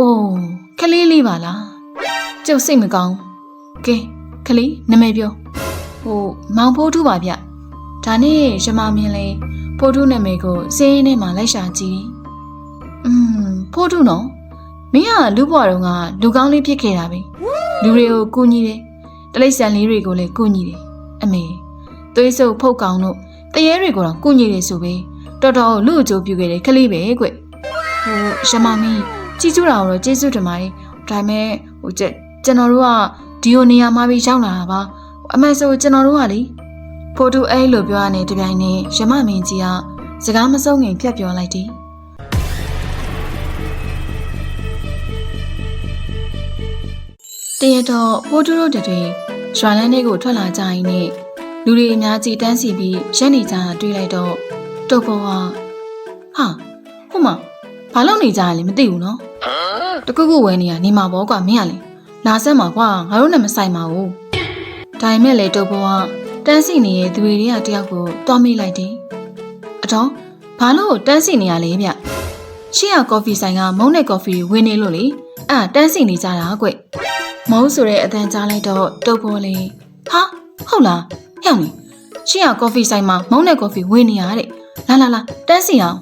အိုးခလေးလေးပါလားကျုပ်စိတ်မကောင်းကဲခလေးနာမည်ပြောဟိုမောင်ဖိုးထူးပါဗျဒါနဲ့ရမမြင်လေဖိုးထူးနာမည်ကိုစင်းရင်းထဲမှာလိုက်ရှာကြည့်တယ်อืมဖိုးထူးနော်မင်းကလူဘွားတုန်းကလူကောင်းလေးဖြစ်ခဲ့တာပဲလူတွေကိုကူညီတယ်တလိษံလေးတွေကိုလည်းကူညီတယ်အမေသွေးစုပ်ဖုတ်ကောင်တို့တရေတွေကိုတော့ကူညီတယ်ဆိုပဲတော်တော်လူအကျိုးပြုခဲ့တယ်ခလေးပဲကွဟိုရမမင်း ကြည်ကျူတာတော့ကျေးဇူးတင်ပါတယ်ဒါပေမဲ့ဟိုကျကျွန်တော်တို့ကဒီလိုနေရာမှာပြီးရောက်လာတာပါအမှန်ဆိုကျွန်တော်တို့ကလေဖိုတိုအဲ့လိုပြောရတဲ့တပြိုင်နက်ရမမင်းကြီးကစကားမဆုံးခင်ဖြတ်ပြောလိုက်တယ်တရတော့ဖိုတိုတို့တွေရွာလန်းလေးကိုထွက်လာကြရင်နဲ့လူတွေအများကြီးတန်းစီပြီးရက်နေကြတာတွေ့လိုက်တော့တုတ်ပေါ်ကဟာဟိုမှာ ဘာလုပ်နေကြရလဲမသိဘူးနော်တကုတ်ကုတ်ဝဲနေရနေမှာပေါ့ကွာမင်းကလေလာဆက်မှာကွာငါတို့နဲ့မဆိုင်ပါဘူးဒါပေမဲ့လေတုတ်ပေါ်ကတန်းစီနေတဲ့သူတွေတွေကတယောက်ကိုတွားမိလိုက်တယ်အတော့ဘာလို့တန်းစီနေရလဲဗျရှေ့ကကော်ဖီဆိုင်ကမုန်းတဲ့ကော်ဖီဝင်နေလို့လေအဲ့တန်းစီနေကြတာကွမုန်းဆိုတဲ့အတန်ကြားလိုက်တော့တုတ်ပေါ်လေဟာဟုတ်လားဟဲ့နေရှေ့ကကော်ဖီဆိုင်မှာမုန်းတဲ့ကော်ဖီဝင်နေရတဲ့လာလာလာတန်းစီအောင်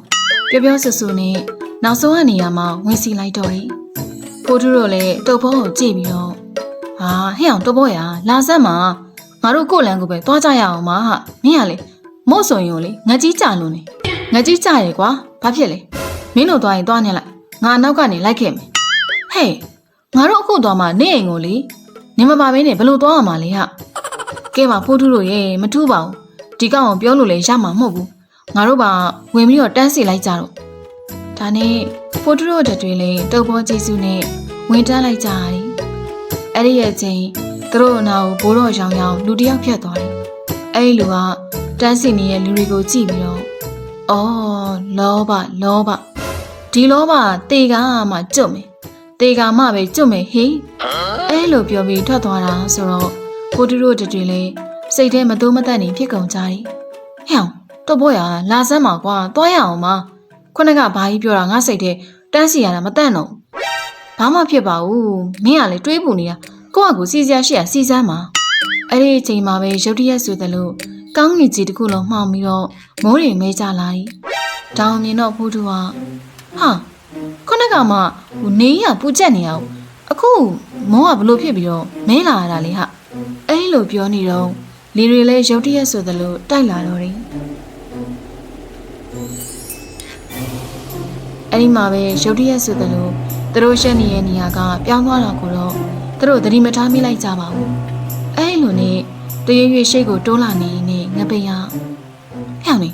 ပြောပြောဆူဆူနဲ့ နောက်ဆုံးကနေရာမှာဝင်စီလိုက်တော့တယ်ကိုတူတို့လည်းတုတ်ပေါ်ကိုကြည့်ပြီးတော့ဟာဟဲ့အောင်တုတ်ပေါ်ရလာစမ်းမှာငါတို့ကိုယ့်လန်ကိုပဲသွားကြရအောင်မဟာမင်းကလေမို့ဆိုရင်လေငါကြီးကြလို့နေငါကြီးကြရဲကွာဘာဖြစ်လဲမင်းတို့သွားရင်သွားနေလိုက်ငါနောက်ကနေလိုက်ခဲ့မယ်ဟဲ့ငါတို့အခုသွားမှနေအိမ်ကိုလေနေမပါဘဲနဲ့ဘလို့သွားရမှာလဲဟာကဲပါဖိုးထူးတို့ရေမထူးပါဘူးဒီကောင်ကိုပြောလို့လည်းရမှာမဟုတ်ဘူးငါတို့ပါဝင်ပြီးတော့တန်းစီလိုက်ကြတော့ ဒါနဲ့ဖိုးထူးတို့တွေလည်းတုပ်ပေါ်ကျေးဇူးနဲ့ဝင်တန်းလိုက်ကြရတယ်အဲ့ဒီရဲ့ချင်းသူတို့အနာကိုဘိုးတော်ရောင်ရောင်လူတစ်ယောက်ဖြတ်သွားတယ်အဲ့ဒီလူကတန်းစီနေတဲ့လူတွေကိုကြည့်ပြီးတော့အော်လောဘလောဘဒီလောဘတေကမှကျွတ်မယ်တေကမှပဲကျွတ်မယ်ဟေးအဲ့လိုပြောပြီးထွက်သွားတာဆိုတော့ဖိုးထူးတို့တွေလည်းစိတ်ထဲမသိုးမသက်နေဖြစ်ကုန်ကြတယ်ဟဲ့အောင်တော့ဘောရလာစမ်းပါကွာသွားရအောင်ပါ ခုနကဘာကြီးပြောတာငါစိတ်ထဲတန်းစီရတာမတန့်တော့ဘာမှဖြစ်ပါဘူးမင်းကလည်းတွေးပူနေတာကိုယ့်အကူစီစရာရှိရစီစမ်းပါအဲ့ဒီအချိန်မှာပဲရုတ်တရက်ဆိုသလိုကောင်းငင်ကြီးတစ်ခုလုံးမှောင်ပြီးတော့မိုးတွေမဲကြလာတယ်တောင်မြင်တော့ဖိုးထူးကဟာခုနကမှဟိုနေရပူကြက်နေအောင်အခုမောကဘလို့ဖြစ်ပြီးတော့မဲလာရတာလေဟာအဲ့လိုပြောနေတော့လေတွေလည်းရုတ်တရက်ဆိုသလိုတိုက်လာတော့တယ် အဲ့ဒီမှာပဲရုတ်တရက်ဆိုသလိုသူတို့ရှက်နေတဲ့နေရာကပြောင်းသွားတာကိုတော့သူတို့သတိမထားမိလိုက်ကြပါဘူးအဲ့လိုနဲ့တရွေ့ရွေ့ရှိတ်ကိုတိုးလာနေနေငပိယဟဲ့အောင်နေ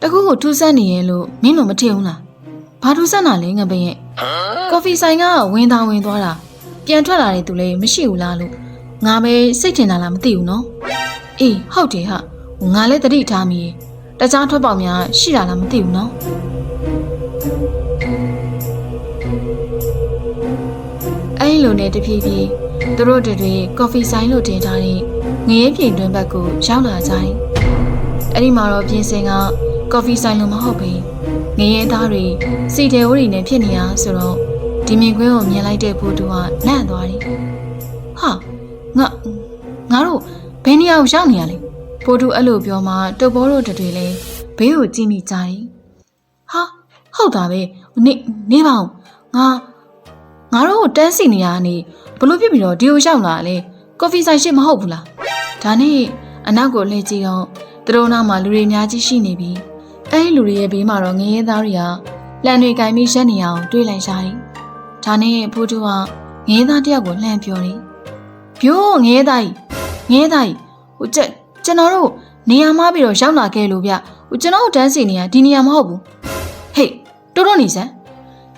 တကူကိုထူးဆန်းနေရဲ့လို့မင်းတို့မထင်ဘူးလားဘာထူးဆန်းတာလဲငပိရဲ့ကော်ဖီဆိုင်ကဝင်သားဝင်သွားတာပြန်ထွက်လာတဲ့သူလည်းမရှိဘူးလားလို့ငါပဲစိတ်ထင်တာလားမသိဘူးနော်အေးဟုတ်တယ်ဟာငါလည်းသတိထားမိရဲ့တခြားထွက်ပေါက်များရှိတာလားမသိဘူးနော် အဲ့လိုနဲ့တဖြည်းဖြည်းသူတို့တွေတွေကော်ဖီဆိုင်လို့တင်ထားတဲ့ငရဲပြင်တွင်ဘက်ကိုရောက်လာကြတယ်။အဲ့ဒီမှာတော့ပြင်စင်ကကော်ဖီဆိုင်လို့မဟုတ်ဘူး။ငရဲသားတွေစီတဲဝရီနဲ့ဖြစ်နေတာဆိုတော့ဒီမြင်ကွင်းကိုမြင်လိုက်တဲ့ဘူတူကလန့်သွားတယ်။ဟာငါငါတို့ဘယ်နေရာကိုရောက်နေရလဲ။ဘူတူအဲ့လိုပြောမှတုတ်ဘောတို့တွေလည်းဘေးကိုကြည့်မိကြတယ်။ဟာဟုတ်တာပဲနေနေပါဦးငါ ငါတို့ကိုတန်းစီနေရနေဘလို့ဖြစ်ပြီးတော့ဒီကိုရောက်လာလဲကော်ဖီဆိုင်ရှိမဟုတ်ဘူးလားဒါနဲ့အနောက်ကိုလှည့်ကြည့်တော့သူတို့နောက်မှာလူတွေအများကြီးရှိနေပြီအဲဒီလူတွေရဲ့ဘေးမှာတော့ငရဲသားတွေကလန်တွေကင်ပြီးရက်နေအောင်တွေးလိုက်ရတယ်ဒါနဲ့ဖိုးတူကငရဲသားတယောက်ကိုလှမ်းပြောတယ်ပြိုးငရဲသားကြီးငရဲသားကြီးဟိုကျကျွန်တော်တို့နေရာမှားပြီးတော့ရောက်လာခဲ့လို့ဗျဟိုကျွန်တော်တို့တန်းစီနေရဒီနေရာမဟုတ်ဘူးဟေးတိုးတိုးနေစမ်း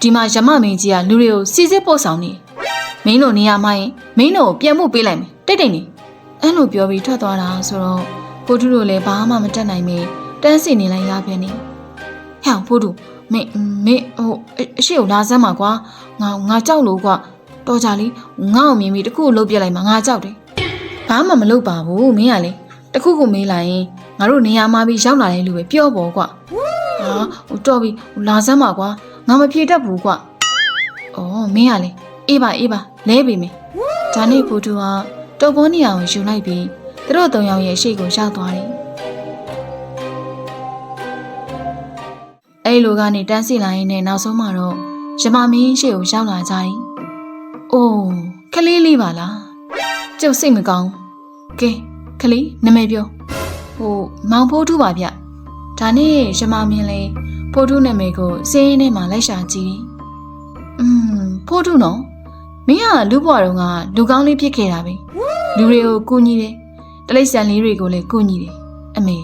ဒီမှာရမမင်းကြီးကလူတွေကိုစီစစ်ပို့ဆောင်နေတယ်မင်းတို့နေရာမှာရင်မင်းတို့ကိုပြန်မှုပေးလိုက်မယ်တိတ်တိတ်နေအဲ့လိုပြောပြီးထွက်သွားတာဆိုတော့ဖိုးထုတို့လည်းဘာမှမတက်နိုင်မေတန်းစီနေလိုက်ရပြန်နေဟဲ့ဖိုးထုမင်းမင်းဟိုအရှိကိုလာစမ်းပါကွာငါငါကြောက်လို့ကွာတော်ကြလေငါ့ကိုမြင်ပြီးတခုလှုပ်ပြလိုက်မှာငါကြောက်တယ်ဘာမှမလုပ်ပါဘူးမင်းကလေတခုခုမေးလိုက်ရင်ငါတို့နေရာမှာပြီးရောက်လာတဲ့လူပဲပြောပေါ်ကွာဟာဟိုတော်ပြီလာစမ်းပါကွာ ငါမဖြေတတ်ဘူးကွာ။အော်မင်းကလေအေးပါအေးပါလဲပြီမယ်။ဒါနဲ့ဖိုးတူကတုပ်ပေါ်နေအောင်ယူလိုက်ပြီးသူတို့သုံးယောက်ရဲ့ရှေ့ကိုရောက်သွားတယ်။အဲ့လိုကနေတန်းစီလာရင်းနဲ့နောက်ဆုံးမှာတော့ရမမင်းရှေ့ကိုရောက်လာကြတယ်။အိုးခလေးလေးပါလား။ကျုပ်စိတ်မကောင်းဘူး။ကဲခလေးနမည်ပြော။ဟိုမောင်ဖိုးတူပါဗျ။ဒါနဲ့ရမမင်းလေး ဖိုးထုနာမည်ကိုစင်းရင်းထဲမှာလိုက်ရှာကြည့်။အင်းဖိုးထုနော်မင်းကလူဘွားတော်ကလူကောင်းလေးဖြစ်ခဲ့တာပဲ။လူတွေကိုကူညီတယ်။တလိပ်ဆန်လေးတွေကိုလည်းကူညီတယ်။အမေ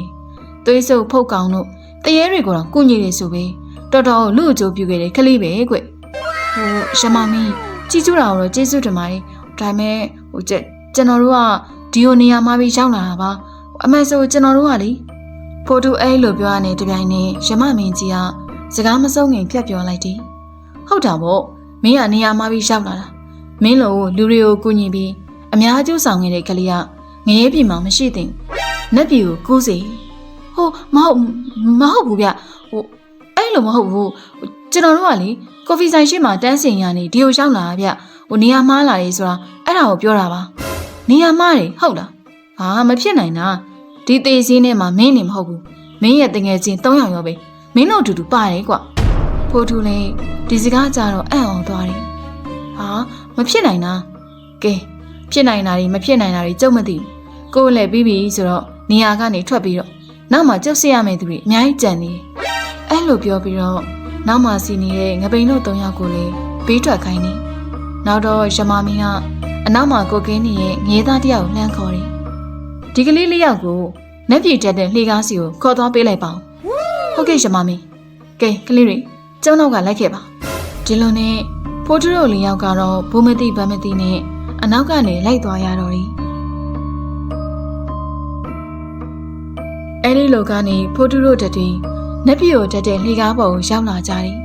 သွေးစုပ်ဖုတ်ကောင်တို့တရေတွေကိုတော့ကူညီတယ်ဆိုပဲတော်တော်လူအကျိုးပြုခဲ့တဲ့ကလေးပဲကွ။ဟိုရမမင်းကြီးကျူးတာကိုတော့ကျေးဇူးတင်ပါတယ်။ဒါပေမဲ့ဟိုကျကျွန်တော်တို့ကဒီလိုနေရာမှာပြီးရောက်လာတာပါ။အမှန်ဆိုကျွန်တော်တို့ကလေ ဖိုတူအဲ့လိုပြောရတဲ့တပြိုင်နက်ရမမင်းကြီးကစကားမဆုံးခင်ဖြတ်ပြောလိုက်တယ်။ဟုတ်တာပေါ့မင်းကနေရာမှာပြီးရောက်လာတာ။မင်းလိုလူတွေကိုကူညီပြီးအများကျိုးဆောင်ခဲ့တဲ့ကလေးကငရဲပြည်မှာမရှိသင့်ဘူး။နတ်ပြည်ကိုကူးစေ။ဟိုမဟုတ်မဟုတ်ဘူးဗျ။ဟိုအဲ့လိုမဟုတ်ဘူးဟိုကျွန်တော်တို့ကလေကော်ဖီဆိုင်ရှိမှတန်းစင်ရနေဒီကိုရောက်လာတာဗျ။ဟိုနေရာမှားလာတယ်ဆိုတာအဲ့ဒါကိုပြောတာပါ။နေရာမှားတယ်ဟုတ်လား။ဟာမဖြစ်နိုင်တာ။ ဒီသေးစင်းထဲမှာမင်းနေမဟုတ်ဘူး။မင်းရဲ့တငယ်ချင်း၃ယောက်ရောပဲ။မင်းတို့အတူတူပါတယ်ကွ။ဖိုးထူလည်းဒီစကားကြတော့အံ့ဩသွားတယ်။ဟာမဖြစ်နိုင်တာ။ကဲဖြစ်နိုင်တာတွေမဖြစ်နိုင်တာတွေကြုံမသိဘူး။ကိုယ်လည်းပြီးပြီဆိုတော့နေရာကနေထွက်ပြီးတော့နောက်မှကြောက်စရမယ့်သူတွေအများကြီးကြံနေတယ်။အဲ့လိုပြောပြီးတော့နောက်မှစီနေတဲ့ငပိန်တို့၃ယောက်ကိုလည်းဘေးထွက်ခိုင်းနေ။နောက်တော့ရမမင်းကအနောက်မှာကိုကင်းနေရဲ့ငေးသားတယောက်ကိုလှမ်းခေါ်တယ်။ ဒီကလေးလေးယောက်ကိုနက်ပြေတက်တဲ့လှေကားစီကိုခေါ်သွားပေးလိုက်ပါဦး။ဟုတ်ကဲ့ရမမင်း။ကဲကလေးတွေကျောင်းနောက်ကလိုက်ခဲ့ပါ။ဒီလိုနဲ့ဖိုးထရိုလေးယောက်ကတော့ဘုမတိဗမတိနဲ့အနောက်ကနေလိုက်သွားရတော့တယ်။အဲဒီလိုကနေဖိုးထရိုတက်တွေနက်ပြေကိုတက်တဲ့လှေကားပေါ်ကိုရောက်လာကြတယ်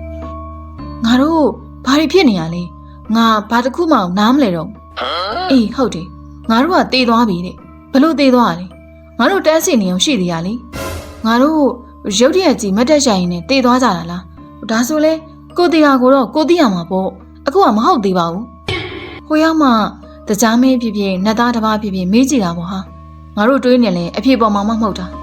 ။ငါတို့ဘာတွေဖြစ်နေရလဲ။ငါဘာတစ်ခုမှနားမလဲတော့ဘူး။အေးဟုတ်တယ်။ငါတို့ကတေးသွားပြီတဲ့။ ဘလို့တေးသွားရလဲ။ငါတို့တန်းစီနေအောင်ရှိသေးရလေ။ငါတို့ရုတ်တရက်ကြီးမတ်တက်ဆိုင်နဲ့တေးသွားကြတာလား။ဒါဆိုလဲကိုတီဟာကိုတော့ကိုတီရမှာပေါ့။အခုကမဟုတ်သေးပါဘူး။ဟိုရောက်မှတကြားမင်းဖြစ်ဖြစ်နတ်သားတစ်ပါးဖြစ်ဖြစ်မေးကြည့်တာပေါ့ဟာ။ငါတို့တွေးနေလဲအဖြစ်ပေါ်မှာမဟုတ်တာ။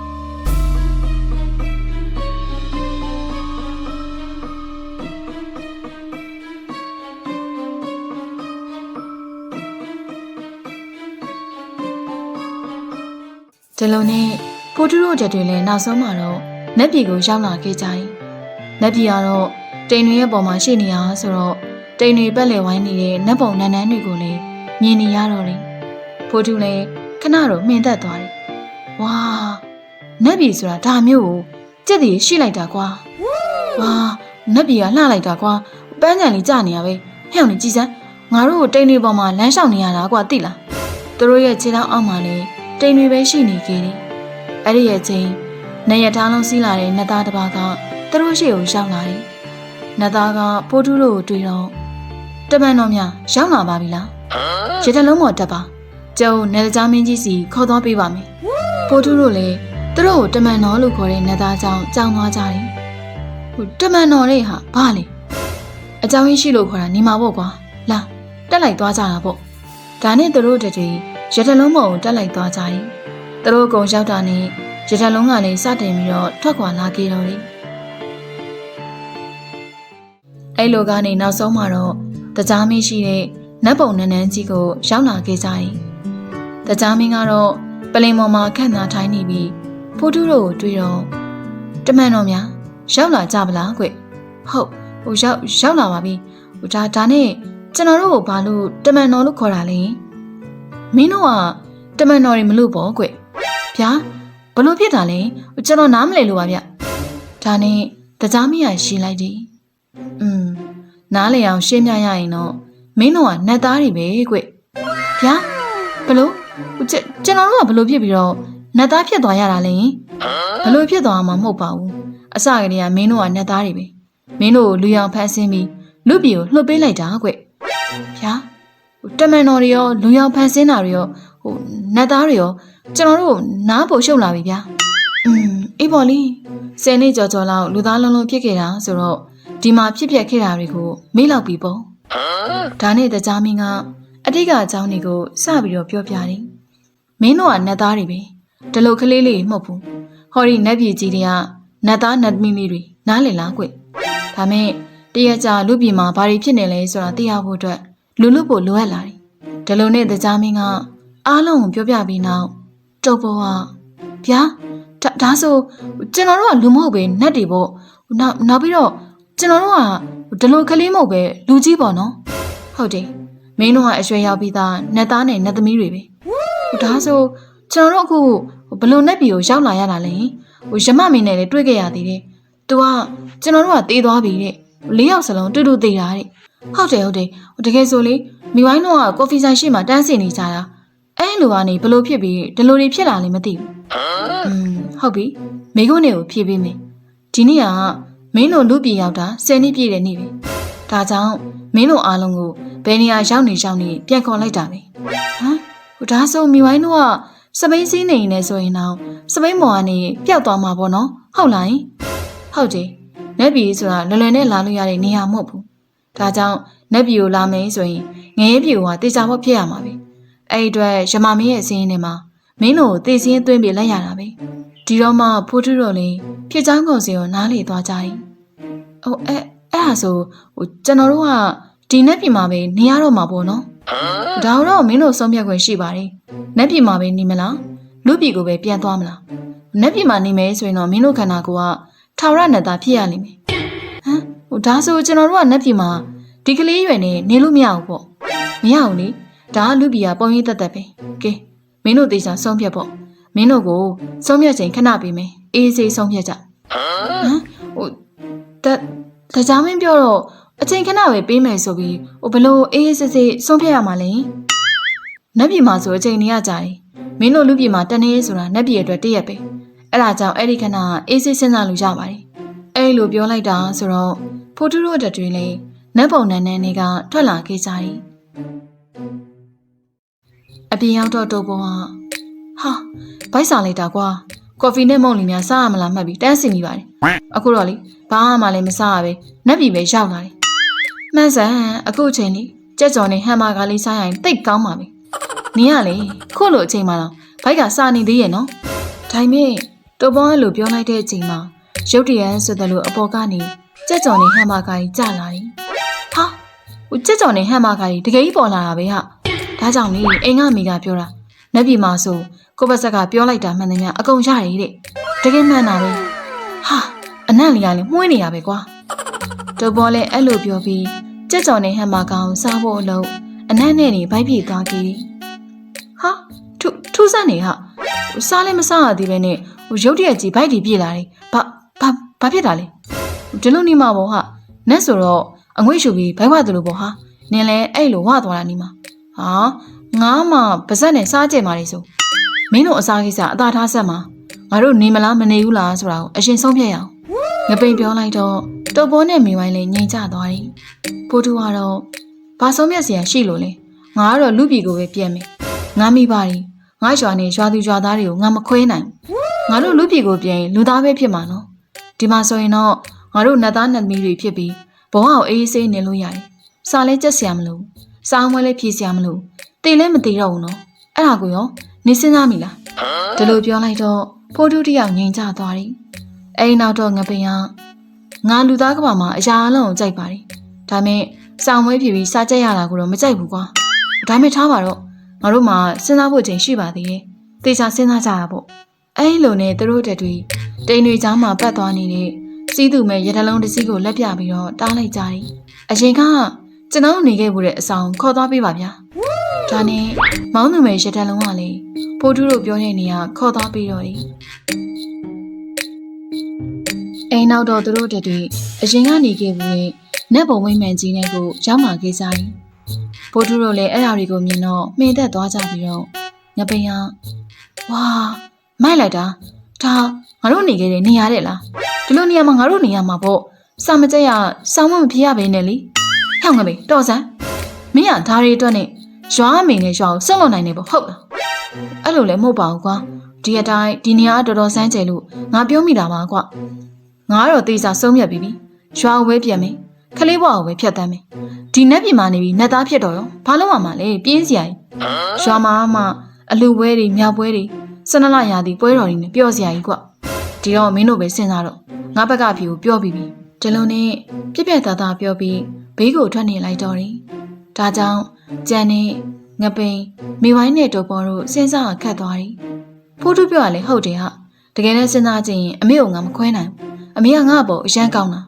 ဒီလိုနဲ့ဖိုတူရိုတက်တွေလည်းနောက်ဆုံးမှာတော့နက်ပြည်ကိုရောက်လာခဲ့ကြတယ်။နက်ပြည်ကတော့တိန်တွေရဲ့ပေါ်မှာရှိနေအောင်ဆိုတော့တိန်တွေပက်လေဝိုင်းနေတဲ့နက်ပုံနန်းနန်းတွေကိုလည်းမြင်နေရတော့တယ်။ဖိုတူလည်းခဏတော့မှင်သက်သွားတယ်။ဝါနက်ပြည်ဆိုတာဒါမျိုးကိုကြက်တည်ရှိလိုက်တာကွာ။ဝါနက်ပြည်ကလှလိုက်တာကွာ။ပန်းကြံလေးကြာနေရပဲ။ဟဲ့အောင်နေကြည်စမ်းငါတို့ကိုတိန်တွေပေါ်မှာလမ်းလျှောက်နေရတာကွာသိလား။သူတို့ရဲ့ခြေထောက်အောက်မှာလည်း တိမ်တွေပဲရှိနေခဲ့တယ်။အဲ့ဒီရဲ့ချင်းနေရထားလုံးစီးလာတဲ့နတ်သားတစ်ပါးကသူတို့ရှိကိုရောက်လာတယ်။နတ်သားကပိုးတူးတို့ကိုတွေ့တော့တမန်တော်များရောက်လာပါပြီလား။ရတလုံးပေါ်တက်ပါ။ကျုံနေကြားမင်းကြီးစီခေါ်သွားပေးပါမယ်။ပိုးတူးတို့လည်းသူတို့ကိုတမန်တော်လို့ခေါ်တဲ့နတ်သားကြောင့်ကြောင်းသွားကြတယ်။ဟိုတမန်တော်လေးဟာဘာလဲ။အကြောင်းရင်းရှိလို့ခေါ်တာနေမှာပေါ့ကွာ။လာတက်လိုက်သွားကြတာပေါ့။ဒါနဲ့သူတို့တည်း ရတလုံးပေါ်ကိုတက်လိုက်သွားကြတယ်။သူတို့အကုန်ရောက်တာနဲ့ရတလုံးကနေစတင်ပြီးတော့ထွက်ခွာလာခဲ့တော့တယ်။အဲ့လိုကနေနောက်ဆုံးမှာတော့တကြားမင်းရှိတဲ့နတ်ပုံနန်းနန်းကြီးကိုရောက်လာခဲ့ကြတယ်။တကြားမင်းကတော့ပလင်ပေါ်မှာခန့်သာထိုင်းနေပြီးဖိုးတူးတို့ကိုတွေ့တော့တမန်တော်များရောက်လာကြပလားကွ။ဟုတ်ဟိုရောက်ရောက်လာပါပြီ။ဟိုဒါဒါနဲ့ကျွန်တော်တို့ကိုဘာလို့တမန်တော်လို့ခေါ်တာလဲ။ မင်းတို့ကတမန်တော်တွေမလို့ပေါ့ကွဗျာဘလို့ဖြစ်တာလဲကျွန်တော်နားမလဲလို့ပါဗျဒါနဲ့တကြားမရရှင်းလိုက်တယ်อืมနားလေအောင်ရှင်းပြရရင်တော့မင်းတို့ကနတ်သားတွေပဲကွဗျာဘလို့ကျွန်တော်တို့ကဘလို့ဖြစ်ပြီးတော့နတ်သားဖြစ်သွားရတာလဲဘလို့ဖြစ်သွားမှာမဟုတ်ပါဘူးအစကတည်းကမင်းတို့ကနတ်သားတွေပဲမင်းတို့ကိုလူရောင်ဖမ်းဆင်းပြီးလူပြည်ကိုလှုပ်ပေးလိုက်တာကွဗျာဟို တမန်တော်တွေရောလူရောက်ဖန်ဆင်းတာတွေရောဟိုနတ်သားတွေရောကျွန်တော်တို့နားပိုရှုပ်လာပြီဗျာอืมအေးပေါ်လီဆယ်နှစ်ကျော်ကျော်လောက်လူသားလုံးလုံးဖြစ်ခဲ့တာဆိုတော့ဒီမှာဖြစ်ပျက်ခဲ့တာတွေကိုမေ့လောက်ပြီပေါ့ဒါနဲ့တကြားမင်းကအတိတ်ကအကြောင်းတွေကိုစပြီးတော့ပြောပြတယ်မင်းတို့ကနတ်သားတွေပဲဒီလိုကလေးလေးမဟုတ်ဘူးဟောဒီနတ်ပြည်ကြီးတွေကနတ်သားနတ်သမီးလေးတွေနားလည်လားကွဒါမဲ့တရကြလူပြည်မှာဘာတွေဖြစ်နေလဲဆိုတာသိရဖို့အတွက် လူလူပို့လိုအပ်လာတယ်ဒီလိုနဲ့တကြားမင်းကအားလုံးကိုပြောပြပြီးနောက်တုတ်ပေါ်ကဗျာဒါဒါဆိုကျွန်တော်တို့ကလူမဟုတ်ပဲနတ်တွေပေါ့နောက်နောက်ပြီးတော့ကျွန်တော်တို့ကဒီလိုကလေးမဟုတ်ပဲလူကြီးပေါ့နော်ဟုတ်တယ်မင်းတို့ကအရွယ်ရောက်ပြီးသားနတ်သားနဲ့နတ်သမီးတွေပဲဒါဆိုကျွန်တော်တို့အခုဘလို့နတ်ပြည်ကိုရောက်လာရတာလဲဟိုရမမင်းနဲ့လည်းတွေ့ခဲ့ရသေးတယ်သူကကျွန်တော်တို့ကတေးသွားပြီတဲ့လေးယောက်စလုံးတူတူတေးတာတဲ့ ဟုတ်တယ်ဟုတ်တယ်တကယ်ဆိုလေမိဝိုင်းတော့ကကော်ဖီဆိုင်ရှိမှတန်းစီနေကြတာအဲ့လိုကနေဘလို့ဖြစ်ပြီးဒီလိုတွေဖြစ်လာလဲမသိဘူးอืมဟုတ်ပြီမိကုန်းနေကိုဖြည့်ပေးမယ်ဒီနေ့ကမင်းတို့လူပြည်ရောက်တာ10နှစ်ပြည့်တဲ့နေ့ပဲဒါကြောင့်မင်းတို့အားလုံးကိုဘယ်နေရာရောက်နေရောက်နေပြန်ခေါ်လိုက်တာပဲဟမ်ဟိုဒါဆိုမိဝိုင်းတို့ကစပိန်စည်းနေနေဆိုရင်တော့စပိန်မော်ကနေပျောက်သွားမှာပေါ့နော်ဟုတ်လားဟုတ်တယ်နက်ပြည်ဆိုတာလွယ်လွယ်နဲ့လာလို့ရတဲ့နေရာမဟုတ်ဘူး ဒါကြောင့်နက်ပြည်ကိုလာမယ်ဆိုရင်ငရဲပြည်ကတေချာဖို့ဖြစ်ရမှာပဲအဲ့ဒီအတွက်ရမမင်းရဲ့အစင်းရင်းထဲမှာမင်းတို့သေစင်းသွင်းပြလိုက်ရတာပဲဒီတော့မှဖိုးထုတော်လေးဖြစ်ချောင်းကုန်စီကိုနားလေသွားကြတယ်။အိုအဲအဲ့ဒါဆိုဟိုကျွန်တော်တို့ကဒီနက်ပြည်မှာပဲနေရတော့မှာပေါ့နော်။ဒါတော့မင်းတို့ဆုံးဖြတ်ခွင့်ရှိပါတယ်။နက်ပြည်မှာပဲနေမလား။လူပြည်ကိုပဲပြန်သွားမလား။နက်ပြည်မှာနေမယ်ဆိုရင်တော့မင်းတို့ခန္ဓာကိုယ်ကထာဝရနတ်သားဖြစ်ရလိမ့်မယ်။ ဟမ်ဟိုဒါဆိုကျွန်တော်တို့ကနက်ပြည်မှာဒီကလေးရွယ်နဲ့နေလို့မရဘူးပေါ့။မရဘူးလေ။ဒါကလူပြည်ကပုံရိပ်သက်သက်ပဲ။ကဲမင်းတို့တေချာဆုံးဖြတ်ပေါ့မင်းတို့ကိုဆုံးဖြတ်ချိန်ခဏပေးမယ်အေးစေးဆုံးဖြတ်ကြဟမ်ဟိုတတကြားမင်းပြောတော့အချိန်ခဏပဲပေးမယ်ဆိုပြီးဟိုဘလို့အေးအေးဆေးဆေးဆုံးဖြတ်ရမှာလဲနတ်ပြည်မှာဆိုအချိန်နေရကြတယ်မင်းတို့လူပြည်မှာတနေ့ဆိုတာနတ်ပြည်အတွက်တည့်ရက်ပဲအဲ့ဒါကြောင့်အဲ့ဒီခဏအေးဆေးစဉ်းစားလို့ရပါတယ်အဲ့လိုပြောလိုက်တာဆိုတော့ ဖိုတူတို့တက်တွေလည်းနတ်ပုံနန်းနန်းတွေကထွက်လာခဲ့ကြတယ်အပြင်ရောက်တော့တော့ဘုံကဟာဘိုက်စားလိုက်တာကွာကော်ဖီနဲ့မုန့်လေးများစားရမလားမှတ်ပြီးတန်းစီမိပါတယ်အခုတော့လေဘာမှလည်းမစားရပဲနှက်ပြီပဲရောက်လာတယ်မှန်စမ်းအခုအချိန်လေးကြက်ကြော်နဲ့ဟမ်ဘာဂါလေးစားရရင်တိတ်ကောင်းပါပြီနင်ကလေခုလိုအချိန်မှတော့ဘိုက်ကစားနေသေးရဲ့နော်ဒါပေမဲ့တော်ပေါင်းအဲ့လိုပြောလိုက်တဲ့အချိန်မှာရုတ်တရက်ဆိုတယ်လို့အပေါ်ကနေ ကြက်ကြော်နဲ့ဟမ်ဘာဂါကြီးကျလာတယ်ဟာဟိုကြက်ကြော်နဲ့ဟမ်ဘာဂါကြီးတကယ်ကြီးပေါ်လာတာပဲဟာဒါကြောင့်လေအိမ်ကမိကပြောတာနတ်ပြည်မှာဆိုကိုယ့်ဘက်ဆက်ကပြောလိုက်တာမှန်တယ်များအကုန်ရတယ်တဲ့တကယ်မှန်တာပဲဟာအနံ့လေးကလည်းမှုန်းနေရပဲကွာတော်ပေါ်လဲအဲ့လိုပြောပြီးကြက်ကြော်နဲ့ဟမ်မာကောင်စားဖို့အလုံးအနံ့နဲ့နေဘိုက်ပြေသွားခဲ့တယ်ဟာထူထူးဆန်းနေဟာဟိုစားလည်းမစားရသေးပဲနဲ့ဟိုရုတ်တရက်ကြီးဘိုက်တီပြေလာတယ်ဘာဘာဘာဖြစ်တာလဲ ဒီလိုနေမှာပေါ့ဟာနက်ဆိုတော့အငွေ့ရှူပြီးဘိုက်ဝတယ်လို့ပေါ့ဟာနင်လဲအဲ့လိုဝသွားတာနေမှာဟာငါမှပါဇက်နဲ့စားကြဲမာနေဆိုမင်းတို့အစားကိစ္စအသာထားဆက်မှာငါတို့နေမလားမနေဘူးလားဆိုတာကိုအရင်ဆုံးဖြတ်ရအောင်ငပိန်ပြောလိုက်တော့တုပ်ပေါ်နဲ့မိဝိုင်းလေးငြိမ်ချသွားတယ်ဖိုးတူကတော့ဘာဆုံးမြတ်စရာရှိလို့လဲငါကတော့လူပြည်ကိုပဲပြက်မယ်ငါမိပါတယ်ငါရွာနေရွာသူရွာသားတွေကိုငါမခွဲနိုင်ငါတို့လူပြည်ကိုပြင်လူသားပဲဖြစ်မှာနော်ဒီမှာဆိုရင်တော့ ငါတို့နတ်သားနတ်သမီးတွေဖြစ်ပြီးဘဝကိုအေးအေးဆေးနေလို့ရတယ်။စာလဲကြက်စရာမလိုဘူး။စာအုံးပွဲလဲဖြေစရာမလိုဘူး။တေလဲမတေတော့ဘူးနော်။အဲ့ဒါကိုရောနေစဉ်းစားမိလား။ဒီလိုပြောလိုက်တော့ဖိုးတူတယောက်ငြိမ်ချသွားတယ်။အဲ့နောက်တော့ငပင်ကငါလူသားကဘာမှာအရာအလုံးကိုကြိုက်ပါတယ်။ဒါမဲ့စာအုံးပွဲဖြေပြီးစာကြက်ရတာကိုတော့မကြိုက်ဘူးကွာ။ဒါမဲ့ထားပါတော့ငါတို့မှာစဉ်းစားဖို့ချိန်ရှိပါသေးတယ်။တေချာစဉ်းစားကြတာပေါ့။အဲ့လိုနဲ့သူတို့တက်တွေတိမ်တွေကြားမှာပတ်သွားနေတဲ့ စီးသူမဲ့ရတလုံးတစ်စီးကိုလက်ပြပြီးတော့တားလိုက်ကြတယ်အရင်ကကျွန်တော်နေခဲ့မှုတဲ့အဆောင်ခေါ်သွားပေးပါဗျာဒါနဲ့မောင်းသူမဲ့ရတက်လုံးကလည်းဖိုးတူးတို့ပြောတဲ့နေရာခေါ်သွားပြီးတော့တယ်အိမ်နောက်တော့သူတို့တက်တွေအရင်ကနေခဲ့ဘူးတဲ့နတ်ဘုံဝိမ့်မှန်ကြီးနဲ့ကိုရောက်มาခဲ့ကြတယ်ဖိုးတူးတို့လည်းအဲ့အရာတွေကိုမြင်တော့မှင်သက်သွားကြပြီးတော့ငပိန်ကဝါမိုက်လိုက်တာ ဒါငါတို့နေခဲ့တဲ့နေရာတဲ့လားဒီလိုနေရာမှာငါတို့နေရာမှာပေါ့စာမကြက်ရစောင်းမမဖြစ်ရပဲနဲ့လေဟောင်းငပိန်တော်စမ်းမင်းကဓာရီအတွက်နဲ့ရွာအမေနဲ့ရွာကိုဆက်လွန်နိုင်နေပေါ့ဟုတ်လားအဲ့လိုလည်းမဟုတ်ပါဘူးကွာဒီအတိုင်းဒီနေရာကတော်တော်စမ်းကြယ်လို့ငါပြောမိတာပါကွာငါကတော့တေးစာဆုံးမြတ်ပြီးပြီရွာကိုပဲပြန်မယ်ခလေးဘွားကိုပဲဖြတ်တမ်းမယ်ဒီနက်ပြည်မှာနေပြီးနက်သားဖြစ်တော့ရောဘာလို့မှမလဲပြင်းစရာကြီးရွာမှာမှအလူပွဲတွေမြောက်ပွဲတွေ စနလရာသီပွဲတော်တွေနဲ့ပျော်စရာကြီးကွဒီတော့မင်းတို့ပဲစဉ်းစားတော့ငါဘက်ကဖြူကိုပြောပြီးပြီဒီလိုနဲ့ပြက်ပြက်သားသားပြောပြီးဘေးကိုထွက်နေလိုက်တော့တယ်ဒါကြောင့်ကြံနဲ့ငပိန်မိဝိုင်းနဲ့တော်ပေါ်တို့စဉ်းစားခတ်သွားတယ်ဖိုးထုပြောရလဲဟုတ်တယ်ဟာတကယ်နဲ့စဉ်းစားကြည့်ရင်အမေကိုငါမခွဲနိုင်ဘူးအမေကငါ့အပေါ်အရန်ကောင်းတာ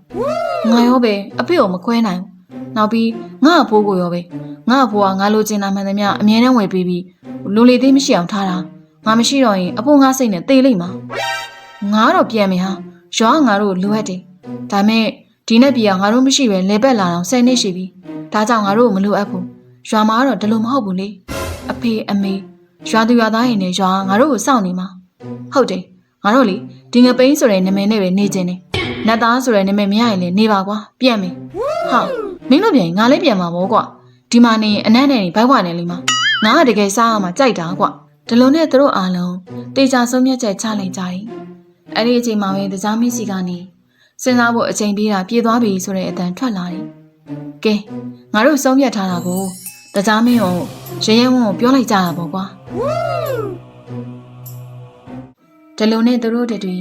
ငါရောပဲအဖေကိုမခွဲနိုင်ဘူးနောက်ပြီးငါ့အဖိုးကိုရောပဲငါ့အဖိုးကငါလိုချင်တာမှန်သမျှအမြဲတမ်းဝယ်ပေးပြီးလူလေသေးမရှိအောင်ထားတာ ငါမရှိတော့ရင်အဖိုးငါစိတ်နဲ့တေးလိမ့်မှာငါတော့ပြန်မယ်ဟာရွာကငါတို့လိုအပ်တယ်ဒါမဲ့ဒီနေ့ပြည်ကငါတို့မရှိပဲလေပက်လာတော့10နှစ်ရှိပြီဒါကြောင့်ငါတို့ကိုမလိုအပ်ဘူးရွာမှာကတော့ဒီလိုမဟုတ်ဘူးလေအဖေအမေရွာသူရွာသားရင်နဲ့ရွာကငါတို့ကိုစောင့်နေမှာဟုတ်တယ်ငါတို့လေဒီငပိန်းဆိုတဲ့နာမည်နဲ့ပဲနေခြင်းနေနတ်သားဆိုတဲ့နာမည်မရရင်လည်းနေပါကွာပြန်မယ်ဟာမင်းတို့ပြန်ရင်ငါလည်းပြန်မှာပေါ့ကွာဒီမှာနေရင်အနက်နဲ့နေဘိုက်ဝနဲ့လိမ့်မှာငါကတကယ်စားရမှာကြိုက်တာကွာ ဒီလိုနဲ့သူတို့အားလုံးတေချာဆုံးမြတ်ချက်ချလိုက်ကြတယ်အဲ့ဒီအချိန်မှာပဲတကြားမင်းစီကနေစဉ်းစားဖို့အချိန်ပေးတာပြေးသွားပြီဆိုတဲ့အတန်ထွက်လာတယ်ကဲငါတို့ဆုံးဖြတ်ထားတာကိုတကြားမင်းကိုရရဲဝုံကိုပြောလိုက်ကြတာပေါ့ကွာဒီလိုနဲ့သူတို့တတွေ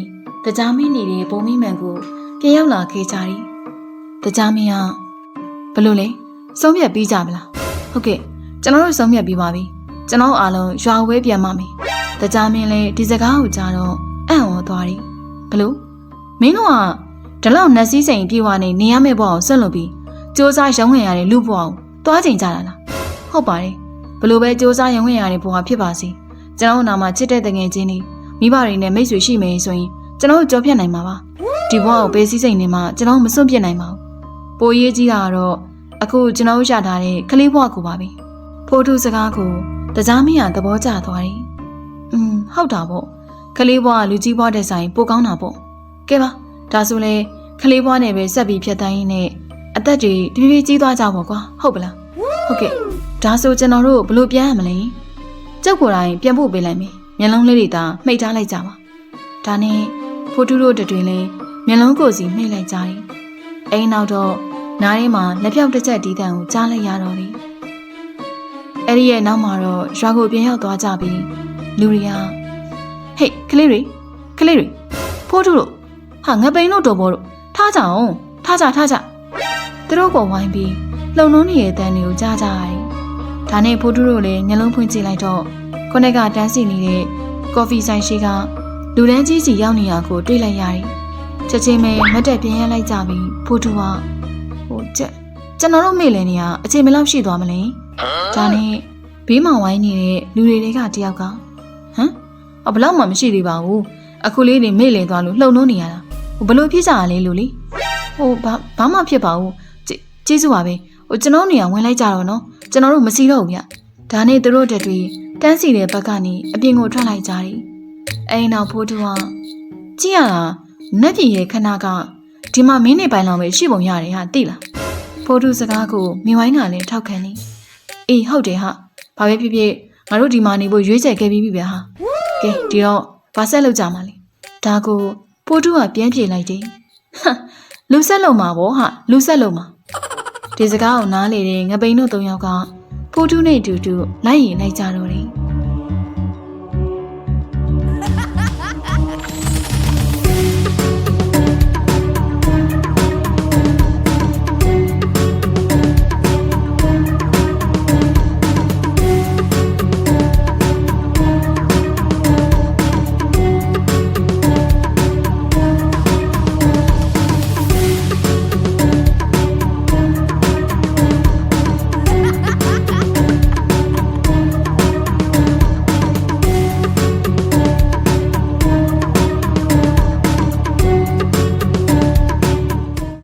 တကြားမင်းနေတဲ့ဘုံမိမှန်ကိုပြန်ရောက်လာခဲ့ကြတယ်။တကြားမင်းကဘလို့လဲဆုံးဖြတ်ပြီးကြမလား။ဟုတ်ကဲ့ကျွန်တော်တို့ဆုံးဖြတ်ပြီးပါပြီ။ ကျွန်တော်အားလုံးရွာဝဲပြန်ပါမယ်။တကြားမင်းလည်းဒီစကားကိုကြားတော့အံ့ဩသွားတယ်။ဘလို့မင်းတို့ကဒီလောက်နတ်စည်းစိမ်ပြေဝနေနေရမယ့်ဘဝကိုဆွတ်လို့ပြီးစူးစမ်းရုံးဝင်ရတဲ့လူဘဝကိုသွားချိန်ကြတာလား။ဟုတ်ပါတယ်။ဘလို့ပဲစူးစမ်းရုံးဝင်ရတဲ့ဘဝဖြစ်ပါစေ။ကျွန်တော်နာမှာချစ်တဲ့တငယ်ချင်းတွေမိဘတွေနဲ့မိတ်ဆွေရှိမယ်ဆိုရင်ကျွန်တော်ကြော်ဖြတ်နိုင်မှာပါ။ဒီဘဝကိုပေးစည်းစိမ်နေမှကျွန်တော်မစွန့်ပစ်နိုင်ပါဘူး။ပိုရေးကြီးတာကတော့အခုကျွန်တော်ရထားတဲ့ကလေးဘဝကိုပါပဲ။ဖိုးထုစကားကို တကြားမရသဘောကျသွားတယ်။อืมဟုတ်တာပေါ့။ကလေးဘဝလူကြီးဘဝတဲ့ဆိုင်ပိုကောင်းတာပေါ့။ကဲပါဒါဆိုလဲကလေးဘဝနဲ့ပဲဆက်ပြီးဖြတ်တိုင်းနဲ့အသက်တွေတဖြည်းဖြည်းကြီးသွားကြပါကွာ။ဟုတ်ပလား။ဟုတ်ကဲ့ဒါဆိုကျွန်တော်တို့ဘလို့ပြန်ရမလဲ။ကြောက်ကိုယ်တိုင်ပြန်ဖို့ပေးလိုက်မယ်။မျက်လုံးလေးတွေသာမှိတ်ထားလိုက်ကြပါ။ဒါနဲ့ဖိုးထုတို့တတွေလည်းမျက်လုံးကိုစီမှိတ်လိုက်ကြတယ်။အိမ်နောက်တော့နားထဲမှာလက်ပြောက်တစ်ချက်တီးတန်ကိုကြားလိုက်ရတော့တယ်။ အဲ့ဒီရဲ့နောက်မှာတော့ရွာကိုပြန်ရောက်သွားကြပြီးလူတွေကဟေးကလေးတွေကလေးတွေဖိုးထုတို့ဟာငပိန်တို့တော်ဘောတို့ထားကြအောင်ထားကြထားကြသူတို့ကိုဝိုင်းပြီးလှုံလုံးနေရဲ့တန်တွေကိုကြားကြရတယ်။ဒါနဲ့ဖိုးထုတို့လည်းမျက်လုံးဖွင့်ကြည့်လိုက်တော့ခုနကတန်းစီနေတဲ့ကော်ဖီဆိုင်ရှိကလူတန်းကြီးစီရောက်နေရကိုတွေ့လိုက်ရတယ်။ချက်ချင်းပဲမတ်တက်ပြင်းရလိုက်ကြပြီးဖိုးထုကဟိုချက်ကျွန်တော်တို့မေ့လည်နေရအချိန်ဘယ်လောက်ရှိသွားမလဲ။ ဒါနဲ့ဘေးမှာဝိုင်းနေတဲ့လူတွေတွေကတယောက်ကဟမ်အဘလောက်မှမရှိသေးပါဘူး။အခုလေးနေမေ့လည်သွားလို့လှုပ်နှုံးနေရတာ။ဟိုဘလို့ဖြစ်ကြရလဲလို့လေ။ဟိုဘာဘာမှဖြစ်ပါဘူး။ကျေကျေးဇူးပါပဲ။ဟိုကျွန်တော်နေရာဝင်လိုက်ကြတော့နော်။ကျွန်တော်တို့မစီတော့ဘူးဗျ။ဒါနဲ့သူတို့တက်တွေတန်းစီတဲ့ဘက်ကနေအပြင်ကိုထွက်လိုက်ကြတယ်။အဲ့နောက်ဖိုးတူကကြည့်ရတာနက်ပြည်ရဲ့ခဏကဒီမှာမင်းနေပိုင်လောင်ပဲရှိပုံရတယ်ဟာသိလား။ဖိုးတူစကားကိုမိဝိုင်းကလည်းထောက်ခံနေ။ အေးဟုတ်တယ်ဟာ။ဘာပဲဖြစ်ဖြစ်ငါတို့ဒီမှာနေဖို့ရွေးချယ်ခဲ့ပြီးပြီဗျာဟာ။ကဲဒီတော့ဘာဆက်လုပ်ကြမှာလဲ။ဒါကိုဖိုးတူကပြန်ပြေလိုက်တယ်။ဟမ်လူဆက်လုံးမှာဗောဟာလူဆက်လုံးမှာဒီစကားကိုနားလေတဲ့ငပိန်တို့သုံးယောက်ကဖိုးတူနဲ့အတူတူလိုက်ရင်လိုက်ကြတော့တယ်။